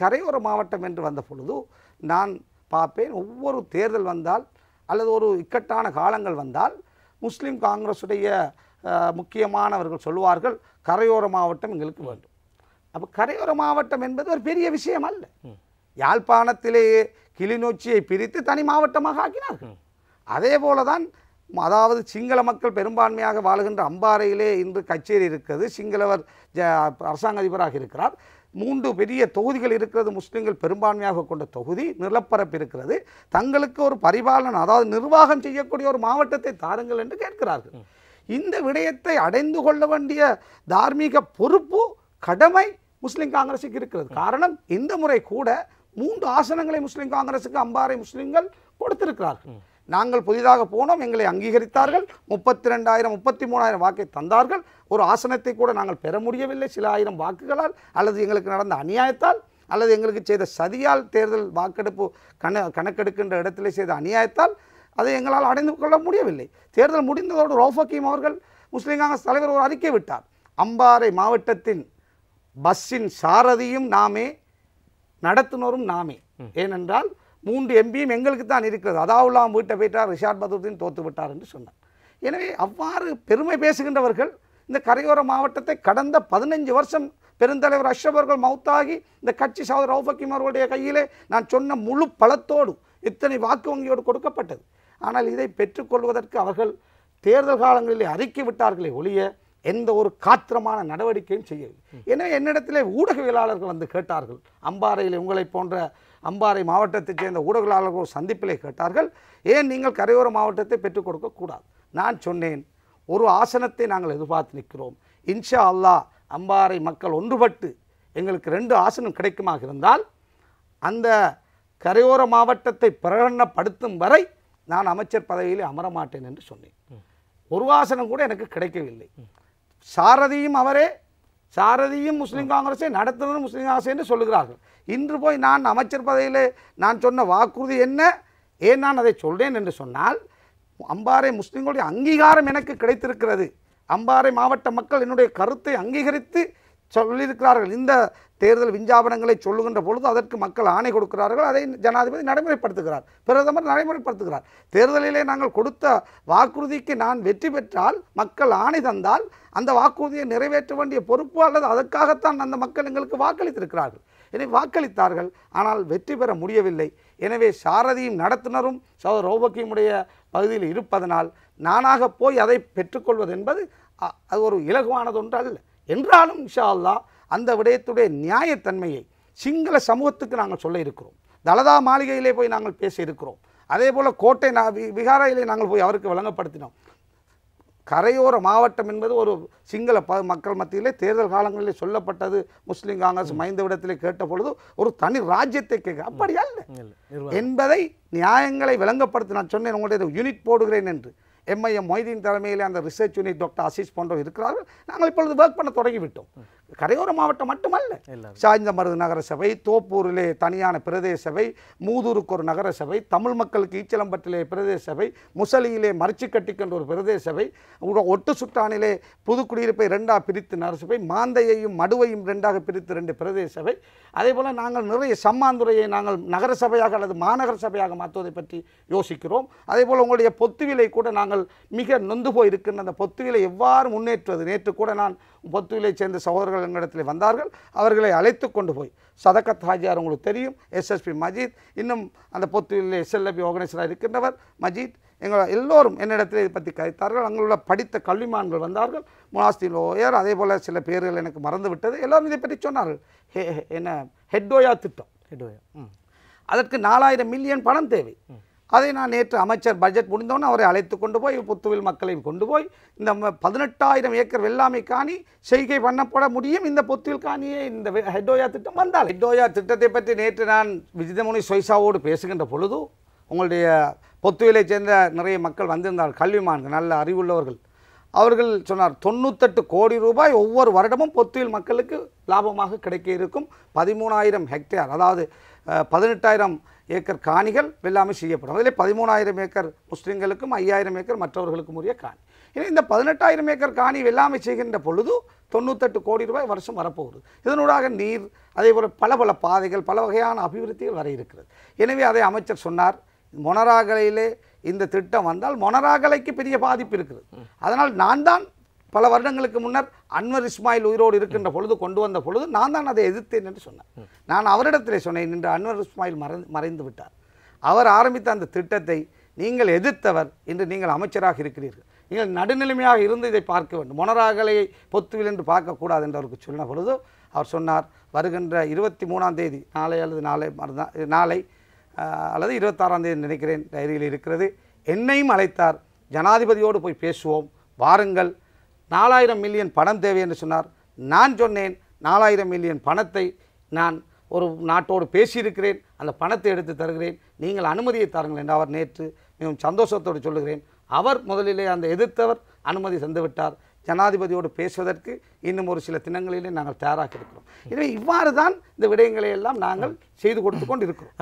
கரையோர மாவட்டம் என்று வந்த பொழுது நான் பார்ப்பேன் ஒவ்வொரு தேர்தல் வந்தால் அல்லது ஒரு இக்கட்டான காலங்கள் வந்தால் முஸ்லீம் காங்கிரஸுடைய முக்கியமானவர்கள் சொல்வார்கள் கரையோர மாவட்டம் எங்களுக்கு வேண்டும். அப்போ கரையோர மாவட்டம் என்பது ஒரு பெரிய விஷயம் அல்ல. யாழ்ப்பாணத்திலேயே கிளிநொச்சியை பிரித்து தனி மாவட்டமாக ஆக்கினார்கள். அதே போல தான் அதாவது சிங்கள மக்கள் பெரும்பான்மையாக வாழுகின்ற அம்பாறையிலே இன்று கச்சேரி இருக்கிறது. சிங்களவர் ஜ அரசாங்க அதிபராக இருக்கிறார். மூன்று பெரிய தொகுதிகள் இருக்கிறது முஸ்லிம்கள் பெரும்பான்மையாக கொண்ட தொகுதி நிலப்பரப்பு இருக்கிறது. தங்களுக்கு ஒரு பரிபாலனை அதாவது நிர்வாகம் செய்யக்கூடிய ஒரு மாவட்டத்தை தாருங்கள் என்று கேட்கிறார்கள். இந்த விடயத்தை அடைந்து கொள்ள வேண்டிய தார்மீக பொறுப்பு கடமை முஸ்லிம் காங்கிரஸுக்கு இருக்கிறது. காரணம் இந்த முறை கூட மூன்று ஆசனங்களை முஸ்லிம் காங்கிரஸுக்கு அம்பாறை முஸ்லிம்கள் கொடுத்திருக்கிறார்கள். நாங்கள் புதிதாக போனோம் எங்களை அங்கீகரித்தார்கள். முப்பத்தி ரெண்டாயிரம் முப்பத்தி மூணாயிரம் வாக்கை தந்தார்கள். ஒரு ஆசனத்தை கூட நாங்கள் பெற முடியவில்லை. சில ஆயிரம் வாக்குகளால் அல்லது எங்களுக்கு நடந்த அநியாயத்தால் அல்லது எங்களுக்கு செய்த சதியால் தேர்தல் வாக்கெடுப்பு கண கணக்கெடுக்கின்ற இடத்திலே செய்த அநியாயத்தால் அதை எங்களால் அடைந்து கொள்ள முடியவில்லை. தேர்தல் முடிந்ததோடு ரௌஃபக்கீம் அவர்கள் முஸ்லிம் காங்கிரஸ் தலைவர் ஒரு அறிக்கை விட்டார். அம்பாறை மாவட்டத்தின் பஸ்ஸின் சாரதியும் நாமே நடத்துனரும் நாமே. ஏனென்றால் மூன்று எம்பியும் எங்களுக்கு தான் இருக்கிறது. அதாவுல்லாம் வீட்டை போயிட்டார் ரிஷாட் பதுருதீன் தோத்து விட்டார் என்று சொன்னார். எனவே அவ்வாறு பெருமை பேசுகின்றவர்கள் இந்த கரையோர மாவட்டத்தை கடந்த பதினஞ்சு வருஷம் பெருந்தலைவர் அஷ்ரப் அவர்கள் இந்த கட்சி சகோதரர் ரவுஃபக்கீம் அவர்களுடைய கையிலே நான் சொன்ன முழு பலத்தோடு இத்தனை வாக்கு வங்கியோடு கொடுக்கப்பட்டது. ஆனால் இதை பெற்றுக்கொள்வதற்கு அவர்கள் தேர்தல் காலங்களிலே அறிக்கை விட்டார்களே ஒழிய எந்த ஒரு காத்திரமான நடவடிக்கையும் செய்யவில்லை. எனவே என்னிடத்திலே ஊடகவியலாளர்கள் வந்து கேட்டார்கள். அம்பாறையில் உங்களை போன்ற அம்பாறை மாவட்டத்தைச் சேர்ந்த ஊடகவியலாளர்கள் சந்திப்பிலே கேட்டார்கள். ஏன் நீங்கள் கரையோர மாவட்டத்தை பெற்றுக் கொடுக்க கூடாது? நான் சொன்னேன் ஒரு ஆசனத்தை நாங்கள் எதிர்பார்த்து நிற்கிறோம். இன்ஷா அல்லாஹ் அம்பாறை மக்கள் ஒன்றுபட்டு எங்களுக்கு ரெண்டு ஆசனம் கிடைக்குமாக இருந்தால் அந்த கரையோர மாவட்டத்தை பிரகடனப்படுத்தும் வரை நான் அமைச்சர் பதவியில் அமர மாட்டேன் என்று சொன்னேன். ஒரு ஆசனம் கூட எனக்கு கிடைக்கவில்லை. சாரதியும் அவரே சாரதியும் முஸ்லீம் காங்கிரஸை நடத்துனர் முஸ்லீம் காங்கிரஸ் என்று சொல்லுகிறார்கள். இன்று போய் நான் அமைச்சர் பதவியிலே நான் சொன்ன வாக்குறுதி என்ன? ஏன் நான் அதை சொல்கிறேன் என்று சொன்னால் அம்பாறை முஸ்லீம்களுடைய அங்கீகாரம் எனக்கு கிடைத்திருக்கிறது. அம்பாறை மாவட்ட மக்கள் என்னுடைய கருத்தை அங்கீகரித்து சொல்லியிருக்கிறார்கள். இந்த தேர்தல் விஞ்ஞாபனங்களை சொல்லுகின்ற பொழுது அதற்கு மக்கள் ஆணை கொடுக்கிறார்கள். அதை ஜனாதிபதி நடைமுறைப்படுத்துகிறார். பிரதமர் நடைமுறைப்படுத்துகிறார். தேர்தலிலே நாங்கள் கொடுத்த வாக்குறுதிக்கு நான் வெற்றி பெற்றால் மக்கள் ஆணை தந்தால் அந்த வாக்குறுதியை நிறைவேற்ற வேண்டிய பொறுப்பு அல்லது அதற்காகத்தான் அந்த மக்கள் எங்களுக்கு வாக்களித்திருக்கிறார்கள். எனவே வாக்களித்தார்கள். ஆனால் வெற்றி பெற முடியவில்லை. எனவே சாரதியும் நடத்துனரும் சோதர் ரௌபக்கியமுடைய பகுதியில் இருப்பதனால் நானாக போய் அதை பெற்றுக்கொள்வது என்பது அ- அது ஒரு இலகுவானது ஒன்று அல்ல என்றாலும் இன்ஷா அல்லாஹ் அந்த விடயத்துடைய நியாயத்தன்மையை சிங்கள சமூகத்துக்கு நாங்கள் சொல்ல இருக்கிறோம். தலதா மாளிகையிலே போய் நாங்கள் பேச இருக்கிறோம். அதே போல் கோட்டை விகாரையிலே நாங்கள் போய் அவருக்கு வழங்கப்படுத்தினோம். கரையோர மாவட்டம் என்பது ஒரு சிங்கள ப மக்கள் மத்தியிலே தேர்தல் காலங்களிலே சொல்லப்பட்டது. முஸ்லீம் காங்கிரஸ் மைந்த விடத்திலே கேட்ட பொழுது ஒரு தனி ராஜ்யத்தை கேட்க அப்படி அல்ல. இல்லை என்பதை நியாயங்களை விளங்கப்படுத்தி நான் சொன்னேன். உங்களுடைய யூனிட் போடுகிறேன் என்று. எம்ஐஎம் மொய்தீன் தலைமையில் அந்த ரிசர்ச் யூனிட் டாக்டர் ஆசிஸ் போன்றவர் இருக்கிறார்கள். நாங்கள் இப்பொழுது ஒர்க் பண்ண தொடங்கிவிட்டோம். கரையோர மாவட்டம் மட்டுமல்ல. சாய்ந்தமருது நகர சபை தோப்பூரிலே தனியான பிரதேச சபை மூதூருக்கு ஒரு நகர சபை தமிழ் மக்களுக்கு ஈச்சலம்பட்டிலே பிரதேச சபை முசலியிலே மரிச்சிக்கட்டிக்கென்ற ஒரு பிரதேச சபை ஒட்டு சுட்டானிலே புதுக்குடியிருப்பை ரெண்டாக பிரித்து நகரசபை மாந்தையையும் மடுவையும் ரெண்டாக பிரித்து ரெண்டு பிரதேச சபை அதே போல் நாங்கள் நிறைய சம்மாந்துறையை நாங்கள் நகர சபையாக அல்லது மாநகர சபையாக மாற்றுவதை பற்றி யோசிக்கிறோம். அதே போல் உங்களுடைய பொத்துவிலை கூட நாங்கள் மிக நொந்து போய் இருக்கின்ற அந்த பொத்துவிலை எவ்வாறு முன்னேற்றுவது நேற்று கூட நான் பொத்துவிலை சேர்ந்த சகோதரர்கள் எங்களிடத்தில் வந்தார்கள். அவர்களை அழைத்து கொண்டு போய். சதகத் ஹாஜியார் உங்களுக்கு தெரியும். எஸ்எஸ்பி மஜீத். இன்னும் அந்த பொத்துவிலே எஸ்எல்எபி ஆர்கனைசராக இருக்கின்றவர் மஜீத். எங்கள் எல்லோரும் என்னிடத்தில் இதை பற்றி கதைத்தார்கள். அங்குள்ள படித்த கல்விமான்கள் வந்தார்கள். முனாஸ்தீன் ஓயர் அதே போல் சில பேர்கள் எனக்கு மறந்து விட்டது. எல்லோரும் இதை பற்றி சொன்னார்கள். ஹே என்ன ஹெட்டோயா திட்டம். ஹெட்வேயா ம். அதற்கு நாலாயிரம் மில்லியன் பணம் தேவை. அதை நான் நேற்று அமைச்சர் பட்ஜெட் முடிந்தோன்னு அவரை அழைத்து கொண்டு போய் புத்துவில் மக்களையும் கொண்டு போய் இந்த ம- பதினெட்டாயிரம் ஏக்கர் வெள்ளாமை காணி செய்கை பண்ணப்பட முடியும். இந்த புத்துவில் காணியே இந்த ஹெட்டோயா திட்டம் வந்தால். ஹெட்டோயா திட்டத்தை பற்றி நேற்று நான் விஜிதமுனி சொய்சாவோடு பேசுகின்ற பொழுது உங்களுடைய பொத்துவிலை சேர்ந்த நிறைய மக்கள் வந்திருந்தார்கள். கல்விமான்கள் நல்ல அறிவுள்ளவர்கள். அவர்கள் சொன்னார் தொண்ணூத்தெட்டு கோடி ரூபாய் ஒவ்வொரு வருடமும் பொத்துவில் மக்களுக்கு லாபமாக கிடைக்க இருக்கும். பதிமூணாயிரம் ஹெக்டேர் அதாவது பதினெட்டாயிரம் ஏக்கர் காணிகள் வெள்ளாமை செய்யப்படும். அதிலே பதிமூணாயிரம் ஏக்கர் முஸ்லீம்களுக்கும் ஐயாயிரம் ஏக்கர் மற்றவர்களுக்கும் உரிய காணி. எனவே இந்த பதினெட்டாயிரம் ஏக்கர் காணி வெள்ளாமை செய்கின்ற பொழுது தொண்ணூத்தெட்டு கோடி ரூபாய் வருஷம் வரப்போகுது. இதனூடாக நீர் அதே போல் பல பல பாதைகள் பல வகையான அபிவிருத்திகள் வர இருக்கிறது. எனவே அதை அமைச்சர் சொன்னார் மொனராகலையிலே இந்த திட்டம் வந்தால் மொனராகலைக்கு பெரிய பாதிப்பு இருக்குது. அதனால் நான் தான் பல வருடங்களுக்கு முன்னர் அன்வர் இஸ்மாயில் உயிரோடு இருக்கின்ற பொழுது கொண்டு வந்த பொழுது நான் தான் அதை எதிர்த்தேன் என்று சொன்னேன். நான் அவரிடத்திலே சொன்னேன் இன்று அன்வர் இஸ்மாயில் மறைந்து மறைந்து விட்டார். அவர் ஆரம்பித்த அந்த திட்டத்தை நீங்கள் எதிர்த்தவர் இன்று நீங்கள் அமைச்சராக இருக்கிறீர்கள். நீங்கள் நடுநிலைமையாக இருந்து இதை பார்க்க வேண்டும். மொனராகலையை பொத்துவில் என்று பார்க்கக்கூடாது என்று அவருக்கு சொன்ன பொழுது அவர் சொன்னார் வருகின்ற இருபத்தி மூணாம் தேதி நாளை அல்லது நாளை மறுநாள் நாளை அல்லது இருபத்தாறாம் தேதி நினைக்கிறேன் டைரியில் இருக்கிறது. என்னையும் அழைத்தார். ஜனாதிபதியோடு போய் பேசுவோம். வாருங்கள். நாலாயிரம் மில்லியன் பணம் தேவை என்று சொன்னார். நான் சொன்னேன் நாலாயிரம் மில்லியன் பணத்தை நான் ஒரு நாட்டோடு பேசியிருக்கிறேன். அந்த பணத்தை எடுத்து தருகிறேன். நீங்கள் அனுமதியை தாருங்கள் என்று அவர் நேற்று மிகவும் சந்தோஷத்தோடு சொல்லுகிறேன். அவர் முதலிலே அந்த எதிர்த்தவர் அனுமதி தந்துவிட்டார். ஜனாதிபதியோடு பேசுவதற்கு இன்னும் ஒரு சில தினங்களிலே நாங்கள் தயாராக இருக்கிறோம். எனவே இவ்வாறு தான் இந்த விடயங்களை எல்லாம் நாங்கள் செய்து கொடுத்து கொண்டு இருக்கிறோம்